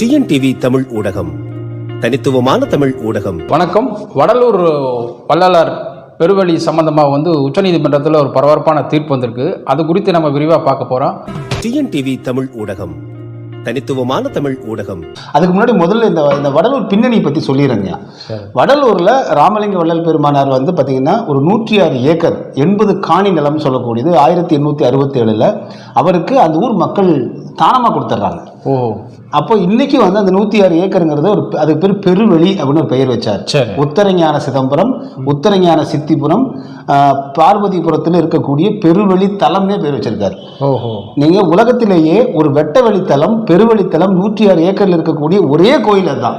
TNTV Tamil ஊடகம். தனித்துவமான தமிழ் ஊடகம். வணக்கம். வடலூர் வள்ளலார் பெருவழி சம்பந்தமாக வந்து உச்சநீதிமன்றத்தில் ஒரு பரபரப்பான தீர்ப்பு வந்திருக்கு. அது குறித்து நம்ம விரிவாக பார்க்க போகிறோம் டிஎன்டிவி தமிழ் ஊடகம். தனித்துவமான தமிழ் ஊடகம். அதுக்கு முன்னாடி முதல்ல இந்த இந்த வடலூர் பின்னணி பற்றி சொல்லிடுறேங்க. வடலூரில் ராமலிங்க வள்ளல் பெருமானார் வந்து பார்த்தீங்கன்னா ஒரு நூற்றி ஆறு ஏக்கர் எண்பது காணி நிலம் சொல்லக்கூடியது ஆயிரத்தி எண்ணூற்றி அறுபத்தேழில் அவருக்கு அந்த ஊர் மக்கள் தானமாக கொடுத்துட்றாங்க ஓ. அப்போ இன்னைக்கு வந்து அந்த நூற்றி ஆறு ஏக்கருங்கிறது ஒரு அதுக்கு பேர் பெருவெளி அப்படின்னு ஒரு பெயர் வச்சார். சரி. உத்தரஞான சிதம்பரம் உத்தரஞான சித்திபுரம் பார்வதிபுரத்தில் இருக்கக்கூடிய பெருவெளி தலம்னே பேர் வச்சிருக்காரு. ஓஹோ. நீங்க உலகத்திலேயே ஒரு வெட்ட வெளித்தலம் பெருவெளித்தலம் நூற்றி ஆறு ஏக்கர்ல இருக்கக்கூடிய ஒரே கோயில் அதுதான்.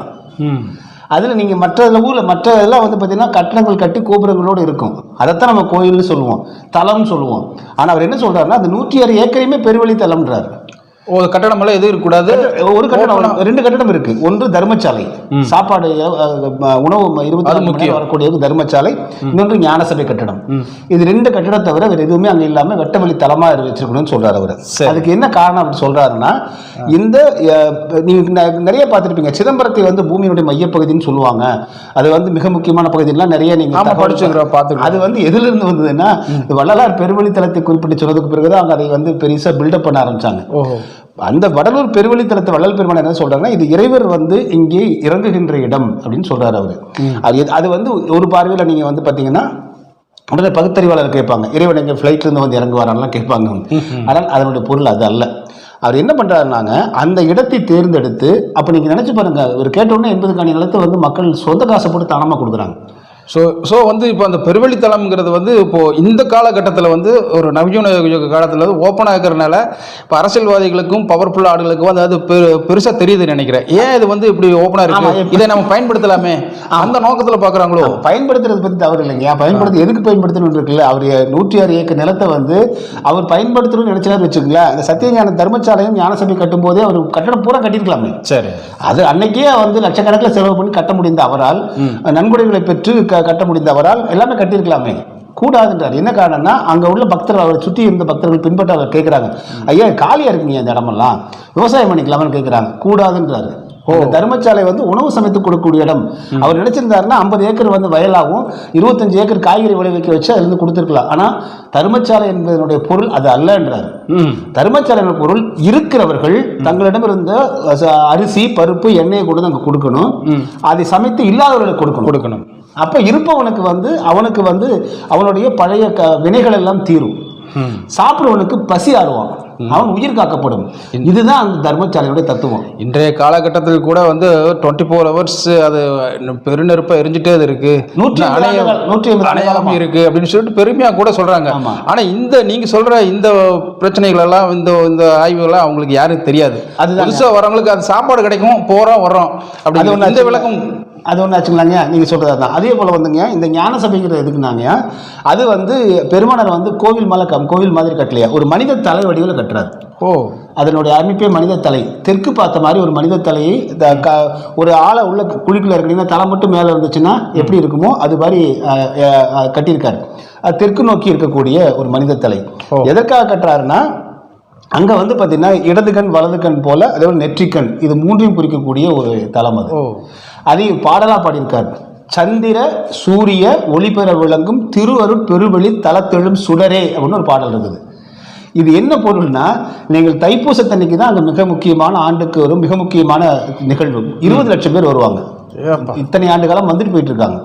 அதில் நீங்கள் மற்ற ஊரில் மற்ற இதெல்லாம் வந்து பார்த்தீங்கன்னா கட்டடங்கள் கட்டி கோபுரங்களோடு இருக்கும். அதைத்தான் நம்ம கோயில்னு சொல்லுவோம் தலம்னு சொல்லுவோம். ஆனால் அவர் என்ன சொல்றாருன்னா அந்த நூற்றி ஆறு ஏக்கரையுமே பெருவெளி தலம்ன்றார். ஓ கட்டடமெல்லாம் எதுவும் இருக்கக்கூடாது. ஒரு கட்டடம் ரெண்டு கட்டடம் இருக்கு. ஒன்று தர்மசாலை. சாப்பாடு உணவு இருபத்தி நாலு மணி நேரம் வரக்கூடிய தர்மசாலை. இன்னொன்று ஞானசபை கட்டடம். இது ரெண்டு கட்டடம் தவிர வேற எதுவுமே அங்க இல்லாம வெட்டவெளி தலமா வச்சிருக்கணும்னு சொல்றாரு அவர். அதுக்கு என்ன காரணம் அப்படி சொல்றாருன்னா இந்த நீங்க நிறைய பார்த்திருப்பீங்க. சிதம்பரத்தை வந்து பூமியினுடைய மையப்பகுதின்னு சொல்லுவாங்க. அது வந்து மிக முக்கியமான பகுதியெல்லாம் நிறைய நீங்க பார்த்திருக்கோம். அது வந்து எதுல இருந்து வந்ததுன்னா வள்ளலார் பெருவழித்தலத்தை குறிப்பிட்டு சொன்னதுக்கு பிறகுதான் அவங்க அதை வந்து பெருசா பில்டப் பண்ண ஆரம்பிச்சாங்க. அந்த வடலூர் பெருவழித்தலத்தை வள்ளல் பெருமாள் என்ன சொல்றாங்கன்னா இது இறைவர் வந்து இங்கே இறங்குகின்ற இடம் அப்படின்னு சொல்றாரு அவரு. அது அது வந்து ஒரு பார்வையில் நீங்க வந்து பாத்தீங்கன்னா உடனே பகுத்தறிவாளர் கேட்பாங்க. இறைவன் எங்க ஃப்ளைட்ல இருந்து வந்து இறங்குவாரான்லாம் கேட்பாங்க ஆனால் அதனுடைய பொருள் அது அல்ல. அவர் என்ன பண்றாருனாங்க அந்த இடத்தை தேர்ந்தெடுத்து அப்ப நீங்க நினைச்சு பாருங்க இவர் கேட்ட உடனே எண்பது காணி நிலத்தை வந்து மக்கள் சொந்த காசை போட்டு தானமா கொடுக்குறாங்க. ஸோ ஸோ வந்து இப்போ அந்த பெருவெளித்தலம்ங்கிறது வந்து இப்போ இந்த காலகட்டத்தில் வந்து ஒரு நவீன யுக காலத்தில் வந்து ஓப்பனாக இருக்கிறனால இப்போ அரசியல்வாதிகளுக்கும் பவர்ஃபுல் ஆடுகளுக்கும் வந்து அது பெரு பெருசாக தெரியுதுன்னு நினைக்கிறேன். ஏன் இது வந்து இப்படி ஓப்பனாக இருக்கு? இதை நம்ம பயன்படுத்தலாமே. அந்த நோக்கத்தில் பார்க்குறாங்களோ பயன்படுத்துறது பத்தி தவறு இல்லைங்க. பயன்படுத்து எதுக்கு பயன்படுத்தணும் இருக்குல்ல? அவர் நூற்றி ஆறு ஏக்கர் நிலத்தை வந்து அவர் பயன்படுத்தணும்னு நினைச்சாரு வச்சுக்கோங்களேன். அந்த சத்தியஞான தர்மசாலையும் ஞானசபை கட்டும் போதே அவர் கட்டடம் பூரா கட்டியிருக்கலாமே. சரி. அது அன்னைக்கே வந்து லட்சக்கணக்கில் செலவு பண்ணி கட்ட முடிந்த அவரால் நன்கொடைகளை பெற்று கட்ட முடிந்த அவரால் எல்லாமே கட்டியிருக்கலாமே. கூடாதுன்றார். என்ன காரணம்னா அங்க உள்ள பக்தர்கள் அவரை சுற்றி இருந்த பக்தர்கள் பின்பற்ற அவர் கேட்குறாங்க. ஐயா காலியா இருக்குங்க இந்த இடமெல்லாம். விவசாயம் பண்ணிக்கலாமான்னு கேட்குறாங்க. கூடாதுன்றாரு. இந்த தர்மசாலை வந்து உணவு சமைத்து கொடுக்கக்கூடிய இடம். அவர் நினைச்சிருந்தாருன்னா ஐம்பது ஏக்கர் வந்து வயலாகவும் இருபத்தஞ்சு ஏக்கர் காய்கறி விளைவிக்க வச்சு அதுல இருந்து கொடுத்துருக்கலாம். ஆனா தர்மசாலை என்பதனுடைய பொருள் அது அல்லன்றார். ம். தர்மச்சாலையின் பொருள் இருக்கிறவர்கள் தங்களிடம் இருந்த அரிசி பருப்பு எண்ணெயை கொண்டு அங்க கொடுக்கணும். அதை சமைத்து இல்லாதவர்களுக்கு கொடுக்கணும். கொடுக்கணும். அப்ப இருப்பவனுக்கு வந்து அவனுக்கு வந்து அவனுடைய பழைய க வினைகள் எல்லாம் தீரும் சாப்பிடுவனுக்கு பசி ஆறுவான். அவன் உயிர் காக்கப்படும். இதுதான் அந்த தர்மசாலையுடைய தத்துவம். இன்றைய காலகட்டத்தில் கூட வந்து டுவெண்ட்டி ஃபோர் ஹவர்ஸ் அது பெருநெருப்பா எரிஞ்சுட்டே அது இருக்கு. நூற்றி நூற்றி ஆண்டுகள். இருக்கு அப்படின்னு சொல்லிட்டு பெருமையா கூட சொல்றாங்க. ஆனா இந்த நீங்க சொல்ற இந்த பிரச்சனைகள் எல்லாம் இந்த இந்த ஆய்வுகள்லாம் அவங்களுக்கு யாரும் தெரியாது. அதுதாங்க. புதுசா வரவங்களுக்கு அது சாப்பாடு கிடைக்கும் போறோம் வர்றோம் அது அப்படி ஒண்ணு இந்த? விளக்கம் அது ஒன்று ஆச்சுங்களாங்க? நீங்கள் சொல்கிறது தான் அதே போல் வந்துங்க இந்த ஞான சபைங்கிற எதுக்குனாங்க? அது வந்து பெருமானார் வந்து கோவில் மேலே கம் கோவில் மாதிரி கட்டலையா? ஒரு மனித தலை வடிவில் கட்டுறாரு. ஓ. அதனுடைய அமைப்பே மனித தலை. தெற்கு பார்த்த மாதிரி ஒரு மனித தலையை ஒரு ஆளை உள்ள குழிக்குள்ள இருக்கிறீங்கன்னா தலை மட்டும் மேலே இருந்துச்சுன்னா எப்படி இருக்குமோ அது மாதிரி கட்டியிருக்காரு. அது தெற்கு நோக்கி இருக்கக்கூடிய ஒரு மனித தலை. எதற்காக கட்டுறாருன்னா அங்கே வந்து பார்த்தீங்கன்னா இடது கண் வலது கண் போல அதே போல நெற்றிக்கண் இது மூன்றையும் குறிக்கக்கூடிய ஒரு தலம் அது. அதையும் பாடலா பாடியிருக்கார். சந்திர சூரிய ஒளிபெற விளங்கும் திருவருட் பெருவெளி தலத்தெழும் சுடரே அப்படின்னு ஒரு பாடல் இருக்குது. இது என்ன பொருள்னா நீங்கள் தைப்பூசத்தன்னைக்கு தான் அங்கே மிக முக்கியமான ஆண்டுக்கு வரும் மிக முக்கியமான நிகழ்வு. இருபது லட்சம் பேர் வருவாங்க. இத்தனை ஆண்டு காலம் வந்துட்டு போயிட்டு இருக்காங்க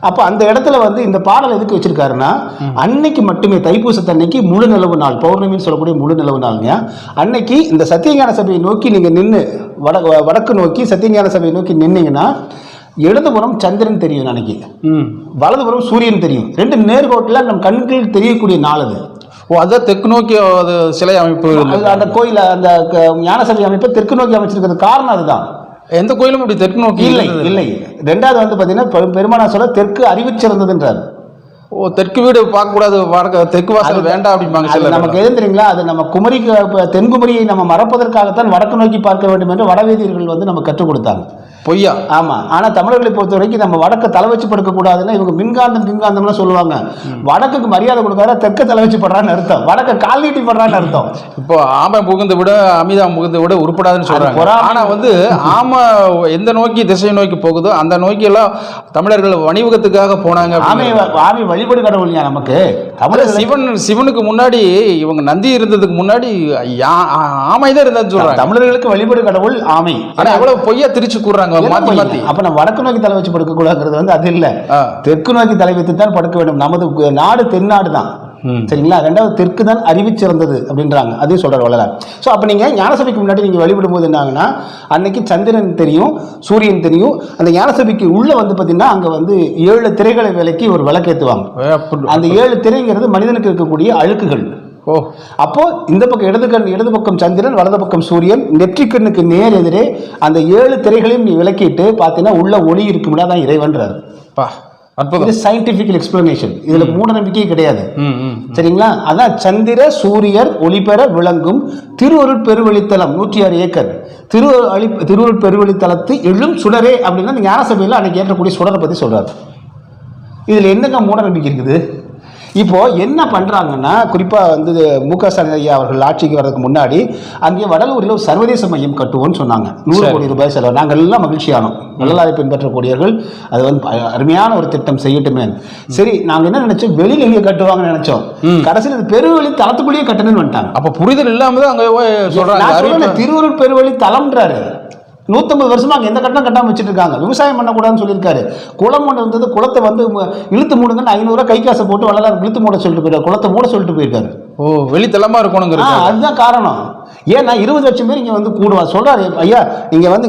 அப்போ அந்த இடத்துல வந்து இந்த பாடல் எதுக்கு வச்சிருக்காருன்னா அன்னைக்கு மட்டுமே தைப்பூசத்தன்னைக்கு முழு நிலவு நாள் பௌர்ணமின்னு சொல்லக்கூடிய முழு நிலவு நாளுங்க. அன்னைக்கு இந்த சத்தியஞான சபையை நோக்கி நீங்கள் நின்று வட வடக்கு நோக்கி சத்தியஞான சபையை நோக்கி நின்னீங்கன்னா இடதுபுறம் சந்திரன் தெரியும் அன்னைக்கு. ம். வலதுபுறம் சூரியன் தெரியும். ரெண்டு நேர்கோட்டில் நம் கண்களுக்கு தெரியக்கூடிய நாள் அது. ஓ அதான் தெற்கு நோக்கி அது சிலை அமைப்பு அந்த கோயில அந்த க- ஞான சபை அமைப்பை தெற்கு நோக்கி அமைச்சிருக்கிறது காரணம் அதுதான். எந்த கோயிலும் இப்படி தெற்கு நோக்கி இல்லை இல்லை. ரெண்டாவது வந்து பார்த்தீங்கன்னா பெருமானா சொல்ல தெற்கு அறிவிச்சிருந்ததுன்றார் ஓ தெற்கு வீடு பார்க்கக்கூடாது வடக்கு தெற்கு வாசல் வேண்டாம் அப்படிம்பாங்க சில நமக்கு எது தெரியுங்களா? அது நம்ம குமரிக்கு தென்குமரியை நம்ம மறப்பதற்காகத்தான் வடக்கு நோக்கி பார்க்க வேண்டும் என்று வடவேதியர்கள் வந்து நம்ம கற்றுக் கொடுத்தாங்க. பொய்யா? ஆமா. ஆனா தமிழர்களை பொறுத்த வரைக்கும் நம்ம வடக்க தலை வச்சு படுக்க கூடாதுன்னா இவங்க மின்காந்தம் மின்காந்தம்லாம் சொல்லுவாங்க. வடக்குக்கு மரியாதை கொடுக்காத தெற்க தலை வச்சு படுறான்னு அர்த்தம். வடக்க கால் நீட்டி படுறான்னு அர்த்தம். இப்போ ஆமை புகுந்து விட அமிதா புகுந்து விட உருப்படாதுன்னு சொல்றாங்க. பொறாமை. ஆனா வந்து ஆமை எந்த நோக்கி திசை நோக்கி போகுதோ அந்த நோக்கி எல்லாம் தமிழர்கள் வணிகத்துக்காக போனாங்க ஆமை. ஆமை வழிபாடு கடவுள் இல்லையா நமக்கு? தமிழர்கள் சிவன் சிவனுக்கு முன்னாடி இவங்க நந்தி இருந்ததுக்கு முன்னாடி ஆமை தான் இருந்ததுன்னு சொல்றாங்க. தமிழர்களுக்கு வழிபாடு கடவுள் ஆமை. ஆனா எவ்வளவு பொய்யா திரிச்சு கூடுறாங்க பொய்? மாத்தி அப்ப நம்ம வடக்கு நோக்கி தலை வச்சு படுக்க கூடாதுங்கிறது வந்து அது இல்ல. தெற்கு நோக்கி தலை வைத்து தான் படுக்க வேண்டும். நமது நாடு தென்னாடு தான். சரிங்களா? ரெண்டாவது தெற்கு தான் அறிவு சிறந்தது அப்படின்றாங்க. அதையும் சொல்றாரு வள்ளலார். ஸோ அப்போ நீங்கள் ஞானசபைக்கு முன்னாடி நீங்கள் வழிபடும் போது என்னாங்கன்னா அன்னைக்கு சந்திரன் தெரியும் சூரியன் தெரியும். அந்த ஞானசபைக்கு உள்ள வந்து பார்த்தீங்கன்னா அங்கே வந்து ஏழு திரைகளை விலைக்கு ஒரு விளக்கேற்றுவாங்க அந்த ஏழு திரைங்கிறது மனிதனுக்கு இருக்கக்கூடிய அழுக்குகள். ஓ அப்போ இந்த பக்கம் இடது கண் இடது பக்கம் சந்திரன் வலது பக்கம் சூரியன் நெற்றிக்கண்ணுக்கு நேர் எதிரே அந்த ஏழு திரைகளையும் நீ விளக்கிட்டு பார்த்தீங்கன்னா உள்ள ஒளி இருக்கும்னா தான் இறைவன்றார். பா அற்புதம். சயின்டிபிக் எக்ஸ்பிளனேஷன் இதுல மூட நம்பிக்கையே கிடையாது. சரிங்களா? அதான் சந்திர சூரியர் ஒளிபெற விளங்கும் திருவருட் பெருவெளித்தலம் நூற்றி ஆறு ஏக்கர். திரு அழி திருவருட் பெருவெளித்தலத்து எழும் சுடரே அப்படின்னா ஞானசபையில் அன்னைக்கு ஏற்றக்கூடிய சுடரை பற்றி சொல்றாரு. இதில் என்னங்க மூட நம்பிக்கை இருக்குது? இப்போ என்ன பண்றாங்கன்னா குறிப்பா வந்து மு க ஸ்டாலின் ஐயா அவர்கள் ஆட்சிக்கு வர்றதுக்கு முன்னாடி அங்கே வடலூரில் ஒரு சர்வதேச மையம் கட்டுவோம்னு சொன்னாங்க. நூறு. கோடி ரூபாய் செலவு. நாங்கள் எல்லாம் மகிழ்ச்சியானோம். வள்ளலாரை பின்பற்றக்கூடியவர்கள் அது வந்து அருமையான ஒரு திட்டம் செய்யட்டுமே. சரி நாங்க என்ன நினைச்சோம்? வெளியில எங்கே கட்டுவாங்கன்னு நினைச்சோம். கடைசியில் இது பெருவெளி தளத்துக்குள்ளேயே கட்டணும்னு வந்துட்டாங்க. அப்ப புரிதல் இல்லாம தான் அங்க சொல்றேன், திருவருட் பெருவழி தலம்ன்றாரு நூத்தம்பது வருஷமா அங்க எந்த கட்டணம் கட்டாம வச்சுட்டு இருக்காங்க விவசாயம் பண்ணக்கூடாதுன்னு சொல்லியிருக்காரு. குளம் ஒன்று இருந்தது குளத்தை வந்து இழுத்து மூடுங்கன்னு ஐநூறுரூவா கை காசை போட்டு வள்ளலார் இழுத்து மூட சொல்லிட்டு போயிருக்காரு குளத்தை மூட சொல்லிட்டு போயிருக்காரு. ஓ வெளித்தளமா ஆ, இருக்கணுங்கிறது அதுதான் காரணம். ஏன்னா இருபது லட்சம் பேர் இங்க வந்து கூடுவா. சொல்றாரு ஐயா நீங்க வந்து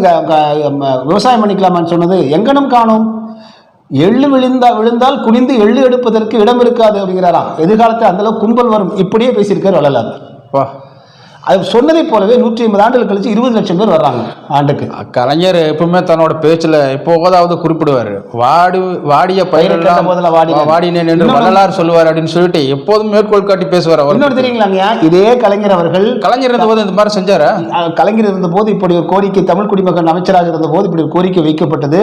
விவசாயம் பண்ணிக்கலாமான்னு சொன்னது எங்கனம் காணும். எள்ளு விழுந்தா விழுந்தால் குனிந்து எள்ளு எடுப்பதற்கு இடம் இருக்காது அப்படிங்கிறாராம். எதிர்காலத்தில் அந்த அளவுக்கு கும்பல் வரும். இப்படியே பேசியிருக்காரு வள்ளலார். பா அது சொன்னதை போலவே நூற்றி ஐம்பது ஆண்டுகள் கழிச்சு இருபது லட்சம் பேர் வர்றாங்க ஆண்டுக்கு. கலைஞர் எப்பவுமே தன்னோட பேச்சுல எப்போதாவது குறிப்பிடுவாரு. வாடி வாடிய பயிரெல்லாம் போதெல்லாம் வாடினேன். வாடினேன் என்று வள்ளலார் சொல்லுவார் அப்படின்னு சொல்லிட்டு எப்போதும் மேற்கோள் காட்டி பேசுவார் அவர். இன்னொரு தெரியுங்களாங்க? இதே கலைஞர் அவர்கள் கலைஞர் இருந்தபோது இந்த மாதிரி செஞ்சாரா? கலைஞர் இருந்தபோது இப்படி ஒரு கோரிக்கை தமிழ் குடிமகன் அமைச்சராக இருந்தபோது இப்படி ஒரு கோரிக்கை வைக்கப்பட்டது.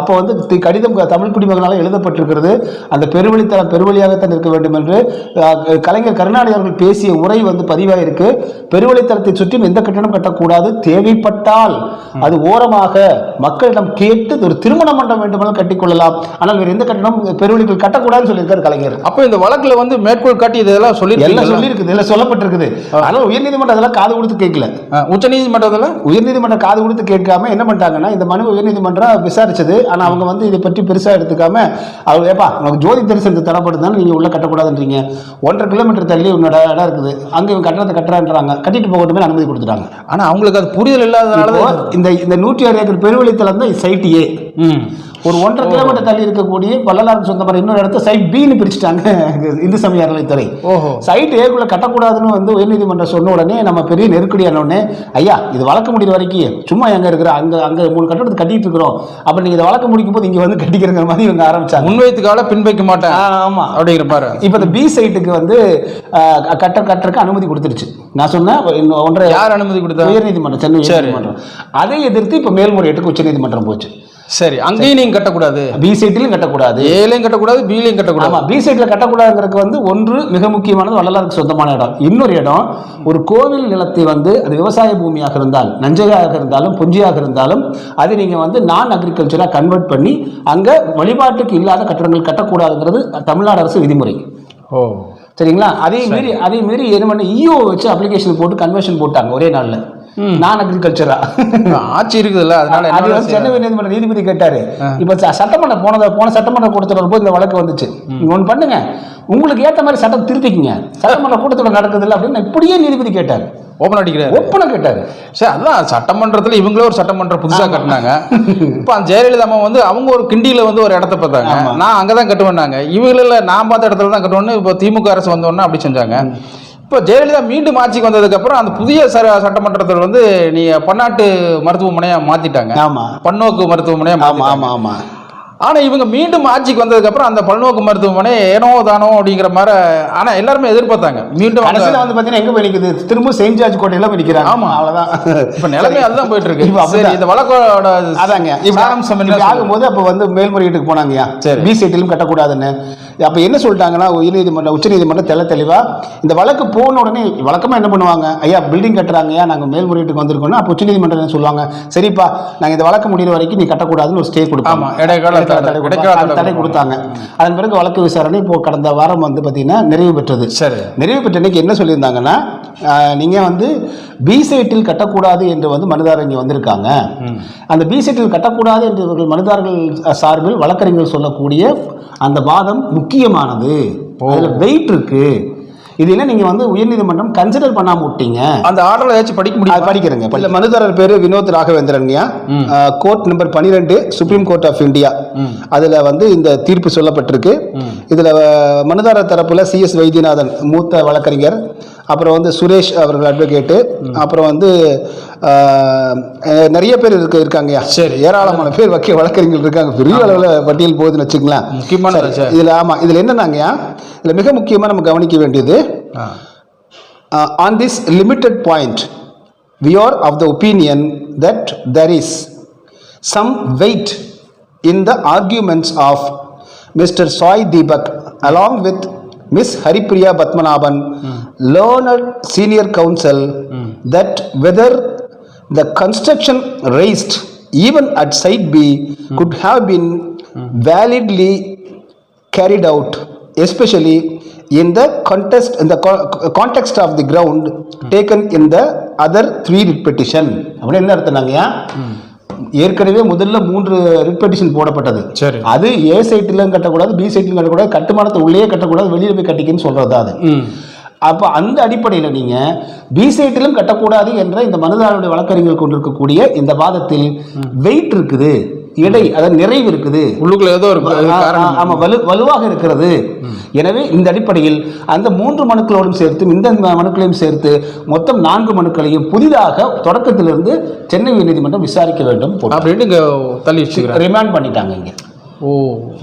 அப்போ வந்து கடிதம் தமிழ் குடிமகனால் எழுதப்பட்டிருக்கிறது. அந்த பெருவழித்தலம் பெருவழியாகத்தான் இருக்க வேண்டும் என்று கலைஞர் கருணாநிதி அவர்கள் பேசிய உரை வந்து பதிவாயிருக்கு. பெருவழித்தலத்தை சுற்றியும் எந்த கட்டணம் கட்டக்கூடாது. தேவைப்பட்டால் அது ஓரமாக மக்களிடம் கேட்டு ஒரு திருமண மண்டபம் வேண்டுமானால் கட்டிக்கொள்ளலாம். ஆனால் வேறு எந்த கட்டணம் பெருவழிகள் கட்டக்கூடாதுன்னு சொல்லியிருக்காரு கலைஞர். அப்போ இந்த வழக்குல வந்து மேற்கோள் காட்டி இதெல்லாம் சொல்லி எல்லாம் சொல்லியிருக்குது எல்லாம் சொல்லப்பட்டிருக்குது. ஆனால் உயர்நீதிமன்றம் அதெல்லாம் காது கொடுத்து கேட்கல. உச்ச நீதிமன்றத்துல உயர்நீதிமன்றம் காது கொடுத்து கேட்காம என்ன பண்ணிட்டாங்கன்னா இந்த மனு உயர்நீதிமன்றம் விசாரிச்சது. ஆனா அவங்க வந்து இதை பற்றி பெருசா எடுத்துக்காம அவங்க ஏப்பா உனக்கு ஜோதி தரிசனத்துக்கு தரப்படுதுன்னு நீங்க உள்ள கட்டக்கூடாதுன்றீங்க. ஒன்றரை கிலோமீட்டர் தள்ளி உன்னோட இடம் இருக்குது. அங்க இவங்க கட்டணத்தை கட்டுறான்றாங்க. கட்டிட்டு போகட்டுமே அனுமதி கொடுத்துட்டாங்க. ஆனா அவங்களுக்கு அது புரிதல் இல்லாதனால இந்த இந்த நூற்றி ஆறு ஏக்கர் பெருவெளித்தலம் தான் சைட் ஏ ம். ஒரு ஒன்றரை கிலோமீட்டர் தள்ளி இருக்கக்கூடிய வள்ளலாருக்கு சொந்தமான இன்னொரு இடத்த சைட் பின்னு பிரிச்சுட்டாங்க. இந்து சமய அறநிலைத்துறை சைட் ஏக்குள்ள கட்டக்கூடாதுன்னு வந்து உயர்நீதிமன்றம் சொன்ன உடனே நம்ம பெரிய நெருக்கடியான உடனே ஐயா இது வழக்கு முடிகிற வரைக்கும் சும்மா எங்க இருக்கிற அங்க அங்க மூணு கட்டடத்தை கட்டிட்டு இருக்கிறோம். அப்ப நீங்க இதை வழக்கு முடிக்கும் போது இங்க வந்து கட்டிக்கிறங்கிற மாதிரி இவங்க ஆரம்பிச்சாங்க. முன்வைத்துக்கால பின் வைக்க மாட்டேன் ஆமா. அப்படிங்கிற மாதிரி இப்ப இந்த பி சைட்டுக்கு வந்து கட்ட கட்டுறதுக்கு அனுமதி கொடுத்துருச்சு. நான் சொன்னேன் ஒன்றரை யார் அனுமதி கொடுத்தா? உயர்நீதிமன்றம் சென்னை. உயர்நீதிமன்றம். அதை எதிர்த்து இப்ப மேல்முறையீட்டுக்கு உச்சநீதிமன்றம் போச்சு. சரி அங்கேயும் நீங்க கட்டக்கூடாது. பி சைட்டிலும் கட்டக்கூடாது. ஏலையும் கட்டக்கூடாது பிலையும் கட்டக்கூடாது. ஆமா பி சைட்ல கட்டக்கூடாதுங்கிறதுக்கு வந்து ஒன்று மிக முக்கியமானது வள்ளலாருக்கு சொந்தமான இடம். இன்னொரு இடம் ஒரு கோவில் நிலத்தை வந்து அது விவசாய பூமியாக இருந்தால் நஞ்சையாக இருந்தாலும் புஞ்சியாக இருந்தாலும் அதை நீங்க வந்து நான் அக்ரிகல்ச்சரா கன்வெர்ட் பண்ணி அங்க வழிபாட்டுக்கு இல்லாத கட்டடங்கள் கட்டக்கூடாதுங்கிறது தமிழ்நாடு அரசு விதிமுறை. ஓ. சரிங்களா? அதே மீறி அதே மீறி என்ன பண்ண இஓ வச்சு அப்ளிகேஷன் போட்டு கன்வர்ஷன் போட்டாங்க ஒரே நாள்ல. நான் அக்ரிகல்ச்சரா ஆட்சி இருக்குதுல்ல அதனால அது சென்னை உயர்நீதிமன்ற நீதிபதி கேட்டாரு. இப்ப சட்டமன்றம் போனத போன சட்டமன்ற கூட்டத்தில் வரும்போது இந்த வழக்கு வந்துச்சு. நீங்க ஒண்ணு பண்ணுங்க. உங்களுக்கு ஏத்த மாதிரி சட்டம் திருத்திக்கங்க. சட்டமன்ற கூட்டத்தில் நடக்குது இல்லை அப்படின்னு இப்படியே நீதிபதி கேட்டார். ஓபன் அடிக்கிறாரு. ஒப்பனை கேட்டாரு. சரி அதான் சட்டமன்றத்துல இவங்களே ஒரு சட்டமன்றம் புதுசா கட்டினாங்க. இப்ப அந்த ஜெயலலிதா அம்மா வந்து அவங்க ஒரு கிண்டியில வந்து ஒரு இடத்த பார்த்தாங்க. நான் அங்கதான் கட்டுவேன்னாங்க. இவங்கள நான் பார்த்த இடத்துல தான் கட்டுவேன்னு இப்போ திமுக அரசு வந்தோடனே அப்படி செஞ்சாங்க. இப்போ ஜெயலலிதா மீண்டும் ஆட்சிக்கு வந்ததுக்கு அப்புறம் அந்த புதிய சர சட்டமன்றத்தில் வந்து நீ பன்னாட்டு மருத்துவமனையா மாத்திட்டாங்க. ஆமா. பன்னோக்கு மருத்துவமனையா ஆமா. ஆமா ஆமா. ஆனா இவங்க மீண்டும் ஆட்சிக்கு வந்ததுக்கு அப்புறம் அந்த பல்நோக்கு மருத்துவமனை ஏனோ தானோ அப்படிங்கிற மாதிரி ஆனா எல்லாருமே எதிர்பார்த்தாங்க. மீண்டும் கடைசியில் வந்து பார்த்தீங்கன்னா எங்க போய் நிக்குது? திரும்ப செயின்ட் ஜார்ஜ் கோட்டையில போய் நிக்கிறாங்க. ஆமா. அவ்வளவுதான். இப்ப நிலைமை அதுதான் போயிட்டு இருக்கு. இப்ப சரி. இந்த வழக்கோட அதாங்க. இப்ப சொல்லுங்க? ஆகும்போது அப்போ வந்து மேல்முறையீட்டுக்கு போனாங்கய்யா. சரி. பி சைட்டிலும் கட்டக்கூடாதுன்னு. அப்போ என்ன சொல்லிட்டாங்கன்னா உயர்நீதிமன்றம் உச்சநீதிமன்றம் தெள்ள தெளிவா இந்த வழக்கு போன உடனே வழக்கமாக என்ன பண்ணுவாங்க? ஐயா பில்டிங் கட்டுறாங்கய்யா நாங்கள் மேல்முறையீட்டுக்கு வந்திருக்கோம்னா அப்போ உச்சநீதிமன்றம் என்ன சொல்லுவாங்க? சரிப்பா நாங்கள் இந்த வழக்கு முடிகிற வரைக்கும் நீ கட்டக்கூடாதுன்னு ஒரு ஸ்டே தடை தடை கொடுத்தாங்க. அதன் பிறகு வழக்கு விசாரணை இப்போ கடந்த வாரம் வந்து பார்த்தீங்கன்னா நிறைவு பெற்றது. சரி. நிறைவு பெற்ற அன்னைக்கு என்ன சொல்லியிருந்தாங்கன்னா நீங்கள் வந்து பி சைட்டில் கட்டக்கூடாது என்று வந்து மனுதாரர் இங்கே வந்திருக்காங்க. அந்த பி சைட்டில் கட்டக்கூடாது என்று இவர்கள் மனுதாரர்கள் சார்பில் வழக்கறிஞர்கள் சொல்லக்கூடிய அந்த வாதம் முக்கியமானது. அதில் வெயிட் இருக்கு. இது என்ன நீங்கள் வந்து உயர்நீதிமன்றம் கன்சிடர் பண்ணாம விட்டீங்க? அந்த ஆர்டர்ல ஏதாச்சும் படிக்க அது முடியும் படிக்கிறேங்க இல்ல மனுதாரர் பேரு வினோத் ராகவேந்திரன்யா கோர்ட் நம்பர் பன்னிரெண்டு சுப்ரீம் கோர்ட் ஆஃப் இந்தியா அதுல வந்து இந்த தீர்ப்பு சொல்லப்பட்டிருக்கு. இதுல மனுதாரர் தரப்புல சி எஸ் வைத்தியநாதன் மூத்த வழக்கறிஞர் அப்புறம் வந்து சுரேஷ் அவர்கள் அட்வொகேட்டு அப்புறம் வந்து நிறைய பேர் இருக்கு இருக்காங்கய்யா சரி. ஏராளமான பேர் வக்கீல் வழக்கறிஞர்கள் இருக்காங்க பெரிய அளவில் பட்டியல் போகுதுன்னு வச்சுங்களேன் முக்கியமான. இதுல ஆமா இதுல என்னன்னாங்கய்யா இதுல மிக முக்கியமா நம்ம கவனிக்க வேண்டியது ஆ. Uh, on this limited point, we are of the opinion that there is some weight in the arguments of Mr. Soy Deepak along with Miss Haripriya Batmanabhan, learned senior counsel, that whether the construction raised even at site B could have been validly carried out, especially in the context in the co- context of the ground taken in the other three writ petition. அப்படின்னு என்ன அர்த்தம்னாங்கய்யா ஏற்கனவே முதல்ல மூன்று writ petition போடப்பட்டது சரி. அது ஏ சைட்டிலும் கட்டக்கூடாது B சைட்டிலும் கட்டக்கூடாது கட்டுமானத்தை உள்ளே கட்டக்கூடாது வெளியில போய் கட்டிக்கன்னு சொல்றது அது அப்போ அந்த அடிப்படையில் நீங்கள் பி சைட்டிலும் கட்டக்கூடாது என்ற இந்த மனுதாரருடைய வழக்கறிஞர்கள் கொண்டிருக்கக்கூடிய இந்த வாதத்தில் வெயிட் இருக்குது இடை அதாவது நிறைவு இருக்குது. உள்ளுக்குள்ள ஏதோ ஒரு ஆ, காரணம். ஆ, ஆமா வலு வலுவாக இருக்கிறது. எனவே இந்த அடிப்படையில் அந்த மூன்று மனுக்களோடும் சேர்த்து இந்த மனுக்களையும் சேர்த்து மொத்தம் நான்கு மனுக்களையும் புதிதாக தொடக்கத்திலிருந்து சென்னை உயர்நீதிமன்றம் விசாரிக்க வேண்டும். அப்படின்ட்டு இங்க தள்ளி ரிமாண்ட் பண்ணிட்டாங்க இங்க. ஓ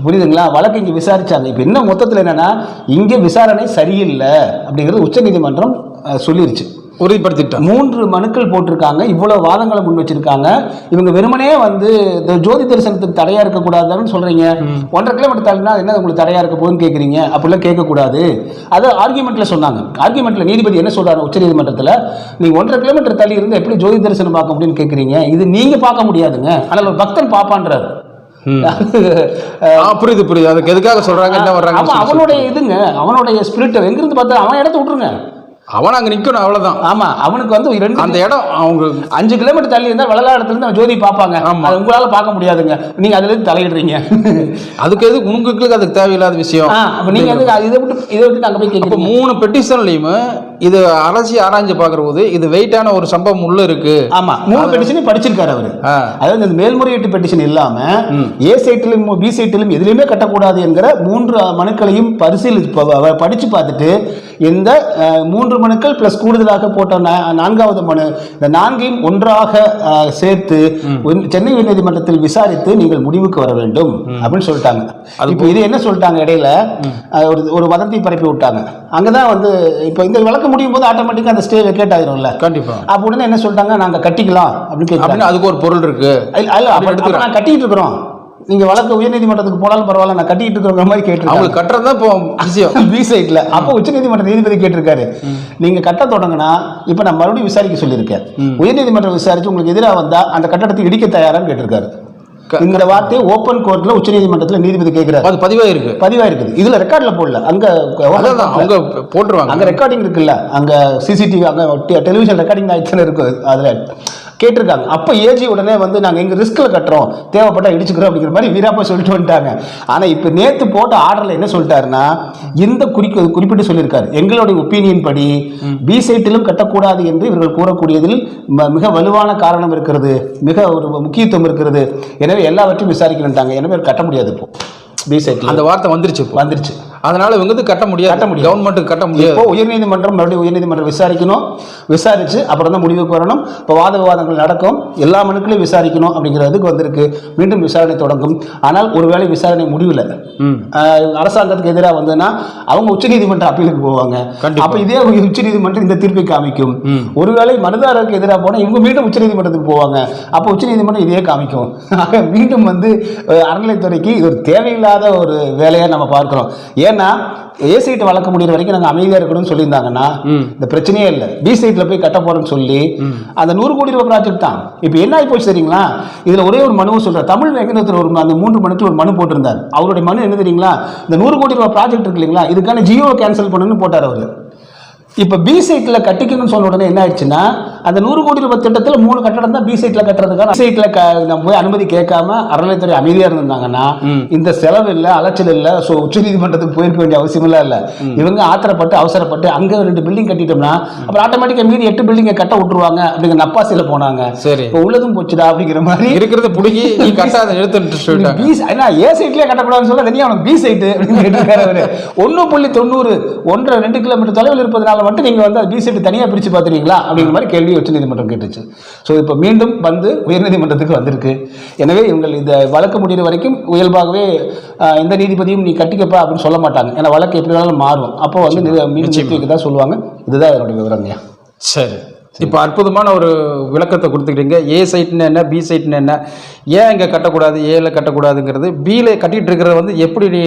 புரியுதுங்களா? வழக்கு இங்கே விசாரிச்சாங்க. இப்போ என்ன மொத்தத்தில் என்னன்னா இங்கே விசாரணை சரியில்லை அப்படிங்கிறது உச்சநீதிமன்றம் சொல்லிருச்சு. உறுதிப்படுத்திட்டான் மூன்று மனுக்கள் போட்டிருக்காங்க. இவ்வளவு வாதங்களை முன் வச்சிருக்காங்க. இவங்க வெறுமனே வந்து இந்த ஜோதி தரிசனத்துக்கு தடையா இருக்கக்கூடாதுன்னு சொல்றீங்க. ஒன்றரை கிலோமீட்டர் தள்ளினா என்ன உங்களுக்கு தடையா இருக்க போகுதுன்னு கேட்குறீங்க அப்படிலாம் கேட்கக்கூடாது. அது ஆர்குமெண்ட்ல சொன்னாங்க. ஆர்குமெண்ட்ல நீதிபதி என்ன சொல்றாரு உச்சநீதிமன்றத்தில் நீங்க ஒன்றரை கிலோமீட்டர் தள்ளி இருந்து எப்படி ஜோதி தரிசனம் பார்க்க முடியும்னு கேட்குறீங்க இது நீங்க பார்க்க முடியாதுங்க. ஆனால் பக்தன் பாப்பான்றாரு. ஆ, புரியுது புரியுது. அதுக்கு எதுக்காக சொல்றாங்க என்ன வர்றாங்க அவனுடைய இதுங்க அவனுடைய ஸ்பிரிட் எங்கிருந்து பார்த்தா அவன் இடத்த விட்டுருங்க. அவன் அங்க நிக்கணும் அவ்வளவுதான். ஆமா அவனுக்கு வந்து ரெண்டு அந்த இடம் அவங்க அஞ்சு கிலோமீட்டர் தள்ளி இருந்தால் வளலாடத்துல இருந்து அவன் ஜோதி பார்ப்பாங்க. ஆமா. அது உங்களால பார்க்க முடியாதுங்க. நீங்க அதுல இருந்து தலையிடுறீங்க. அதுக்கு எது உங்களுக்கு அதுக்கு தேவையில்லாத விஷயம். அப்ப நீங்க வந்து இதை விட்டு இதை விட்டு நாங்க போய் கேட்குறோம் மூணு பெட்டிஷன்லையுமே இது அரசி ஆராய்ஞ்சு பார்க்குற போது இது வெயிட்டான ஒரு சம்பவம் உள்ள இருக்கு. ஆமா மூணு பெட்டிஷனையும் படிச்சிருக்காரு அவரு. அதாவது இந்த மேல்முறையீட்டு பெட்டிஷன் இல்லாம ஏ சைட்டிலும் பி சைட்டிலும் எதுலையுமே கட்டக்கூடாது என்கிற மூன்று மனுக்களையும் பரிசீலி படிச்சு பார்த்துட்டு இந்த மூன்று மனுக்கள் பிளஸ் கூடுதலாக போட்ட நான்காவது மனு. இந்த நான்கையும் ஒன்றாக சேர்த்து சென்னை உயர்நீதிமன்றத்தில் விசாரித்து நீங்கள் முடிவுக்கு வர வேண்டும் அப்படின்னு சொல்லிட்டாங்க. இப்போ இது என்ன சொல்லிட்டாங்க இடையில? ஒரு ஒரு வதந்தி பரப்பி விட்டாங்க. அங்கதான் வந்து இப்போ இந்த வழக்கு முடியும் போது ஆட்டோமேட்டிக்காக அந்த ஸ்டே வெக்கேட் ஆயிரும்ல. கண்டிப்பா. அப்ப உடனே என்ன சொல்லிட்டாங்க? நாங்க கட்டிக்கலாம் அப்படின்னு அதுக்கு ஒரு பொருள் இருக்கு. கட்டிட்டு இருக்கிறோம். நீங்க வழக்கு உயர்நீதிமன்றத்துக்கு போனாலும் பரவாயில்ல நான் கட்டிட்டு இருக்கிற மாதிரி கேட்டிருக்காங்க. அவங்களுக்கு கட்டுறது தான் இப்போ விஷயம். பி சைட்ல அப்போ உச்சநீதிமன்ற நீதிபதி கேட்டிருக்காரு. நீங்க கட்ட தொடங்கினா இப்ப நான் மறுபடியும் விசாரிக்க சொல்லியிருக்கேன். உயர்நீதிமன்றம் விசாரிச்சு உங்களுக்கு எதிராக வந்தா அந்த கட்டடத்தை இடிக்க தயாரான்னு கேட்டிருக்காரு. இந்த வார்த்தையை ஓப்பன் கோர்ட்ல உச்சநீதிமன்றத்துல நீதிபதி கேட்கிறாரு. அது பதிவா இருக்கு. பதிவா இருக்குது இதுல ரெக்கார்ட்ல போடல. அங்க அவங்க போட்டுருவாங்க. அங்க ரெக்கார்டிங் இருக்குல்ல. அங்க சிசிடிவி அங்க டெலிவிஷன் ரெக்கார்டிங் ஆயிடுச்சுன்னு இருக்கு. அதுல கேட்டிருக்காங்க. அப்போ ஏஜி உடனே வந்து நாங்கள் எங்கள் ரிஸ்கில் கட்டுறோம். தேவைப்பட்டா இடிச்சுக்கிறோம் அப்படிங்கிற மாதிரி வீராப்பா சொல்லிட்டு வந்துட்டாங்க. ஆனால் இப்போ நேற்று போட்ட ஆர்டரில் என்ன சொல்லிட்டாருன்னா இந்த குறிக்க குறிப்பிட்டு சொல்லியிருக்காரு. எங்களுடைய ஒப்பீனியன் படி பி சைட்டிலும் கட்டக்கூடாது என்று இவர்கள் கூறக்கூடியதில் ம- மிக வலுவான காரணம் இருக்கிறது. மிக ஒரு முக்கியத்துவம் இருக்கிறது. எனவே எல்லாவற்றையும் விசாரிக்கணுன்ட்டாங்க எனவே கட்ட முடியாது இப்போ. பி சைட்டில் அந்த வார்த்தை வந்துருச்சு வந்துருச்சு. அதனால இவங்க வந்து கட்ட முடியாது. கட்ட முடியாது. கவர்மெண்ட்டுக்கு கட்ட முடியாது. இப்போ உயர்நீதிமன்றம் மறுபடியும் உயர்நீதிமன்றம் விசாரிக்கணும். விசாரிச்சு அப்புறம் தான் முடிவுக்கு வரணும். இப்போ வாத விவாதங்கள் நடக்கும். எல்லா மனுக்களையும் விசாரிக்கணும் அப்படிங்கிறதுக்கு வந்திருக்கு. மீண்டும் விசாரணை தொடங்கும். ஆனால் ஒருவேளை விசாரணை முடியல. ம். ஆஹ் அரசாங்கத்துக்கு எதிராக வந்ததுன்னா அவங்க உச்சநீதிமன்ற அப்பீலுக்கு போவாங்க. அப்ப இதே உச்சநீதிமன்றம் இந்த தீர்ப்பை காமிக்கும். ஒருவேளை மனுதாரருக்கு எதிராக போனா இவங்க மீண்டும் உச்சநீதிமன்றத்துக்கு போவாங்க. அப்போ உச்சநீதிமன்றம் இதே காமிக்கும். ஆக மீண்டும் வந்து அறநிலைத்துறைக்கு இது ஒரு தேவையில்லாத ஒரு வேலையை நம்ம பார்க்கிறோம். ஏன்னா ஏ சைட் வழக்கு முடிகிற வரைக்கும் நாங்கள் அமைதியாக இருக்கணும்னு சொல்லியிருந்தாங்கன்னா இந்த பிரச்சனையே இல்லை. பி சைட்டில் போய் கட்ட போறோம்னு சொல்லி அந்த நூறு கோடி ரூபாய் ப்ராஜெக்ட் தான். இப்போ என்ன ஆகி போச்சு தெரியுங்களா? இதில் ஒரே ஒரு மனுவை சொல்கிறார் தமிழ் வேகனத்தில் ஒரு அந்த மூன்று மனுக்கு ஒரு மனு போட்டிருந்தார். அவருடைய மனு என்ன தெரியுங்களா? இந்த நூறு கோடி ரூபாய் ப்ராஜெக்ட் இருக்கு இல்லைங்களா? இதுக்கான ஜியோ கேன்சல் பண்ணணும்னு போட்டார் அவர். இப்போ பி சைட்டில் கட்டிக்கணும்னு சொன்ன உடனே என்ன ஆயிடுச்சுன்னா அந்த நூறு கோடி ரூபாய் திட்டத்தில் மூணு கட்டடம் தான் பி சைட்டில் கட்டுறதுக்கான நம்ம போய் அனுமதி கேட்காம அறநிலைத்துறை அமைதியாக இருந்திருந்தாங்கன்னா இந்த செலவு இல்லை அலைச்சல் இல்லை ஸோ உச்சநீதிமன்றத்துக்கு போயிருக்க வேண்டிய அவசியமெல்லாம் இல்லை. இவங்க ஆத்திரப்பட்டு அவசரப்பட்டு அங்கே ரெண்டு பில்டிங் கட்டிட்டோம்னா அப்புறம் ஆட்டோமேட்டிக்காக மீதி எட்டு பில்டிங்கை கட்ட விட்டுருவாங்க அப்படிங்கிற நப்பாசியில் போனாங்க. சரி. இப்போ உள்ளதும் போச்சுடா அப்படிங்கிற மாதிரி. இருக்கிறத புடுங்கி நீ கட்டாத எடுத்துட்டு சொல்லிட்டாங்க. பி ஏன்னா ஏ சைட்லயே கட்டக்கூடாதுன்னு சொல்ல தனியாக அவனுக்கு பி சைட்டு அப்படின்னு கேட்டிருக்காரு அவரு. ஒன்று புள்ளி தொண்ணூறு ஒன்றரை ரெண்டு கிலோமீட்டர் தொலைவில் இருப்பதனால மட்டும் நீங்கள் வந்து பி சைட்டு தனியாக பிரித்து பார்த்துருவீங்களா அப்படிங்கிற மாதிரி கேள்வி உச்ச நீதிமன்றம் கேட்டுச்சு. ஸோ இப்போ மீண்டும் வந்து உயர்நீதிமன்றத்துக்கு வந்திருக்கு. எனவே இவங்கள் இந்த வழக்கு முடிகிற வரைக்கும் இயல்பாகவே எந்த நீதிபதியும் நீ கட்டிக்கப்பா அப்படின்னு சொல்ல மாட்டாங்க. ஏன்னா வழக்கு எப்படி வேணாலும் மாறும். அப்போ வந்து மீண்டும் தான் சொல்லுவாங்க. இதுதான் என்னுடைய விவரங்கய்யா சரி. இப்போ அற்புதமான ஒரு விளக்கத்தை கொடுத்துக்கிட்டீங்க. ஏ சைட்னு என்ன பி சைட்னு என்ன? ஏன் இங்கே கட்டக்கூடாது? ஏல கட்டக்கூடாதுங்கிறது. பியில் கட்டிட்டு இருக்கிறத வந்து எப்படி நீ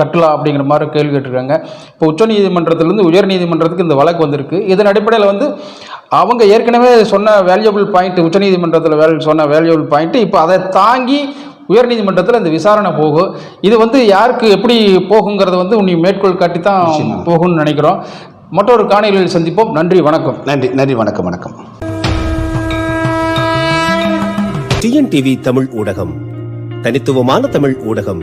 கட்டலாம் அப்படிங்கிற மாதிரி கேள்வி கேட்டிருக்காங்க. இப்போ உச்சநீதிமன்றத்திலேருந்து உயர்நீதிமன்றத்துக்கு இந்த வழக்கு வந்திருக்கு. இதன் அடிப்படையில் வந்து அவங்க ஏற்கனவே சொன்ன வேல்யூபிள் பாயிண்ட் உச்சநீதிமன்றத்தில் வேல் சொன்ன வேல்யூபிள் பாயிண்ட் இப்போ அதை தாங்கி உயர்நீதிமன்றத்தில் இந்த விசாரணை போகும் இது வந்து யாருக்கு எப்படி போகுங்கிறத வந்து உன்னை மேற்கோள் காட்டி தான் போகும்னு நினைக்கிறோம். மற்றொரு காணொலியில் சந்திப்போம். நன்றி வணக்கம். நன்றி நன்றி வணக்கம் வணக்கம். டிஎன்டிவி தமிழ் ஊடகம் தனித்துவமான தமிழ் ஊடகம்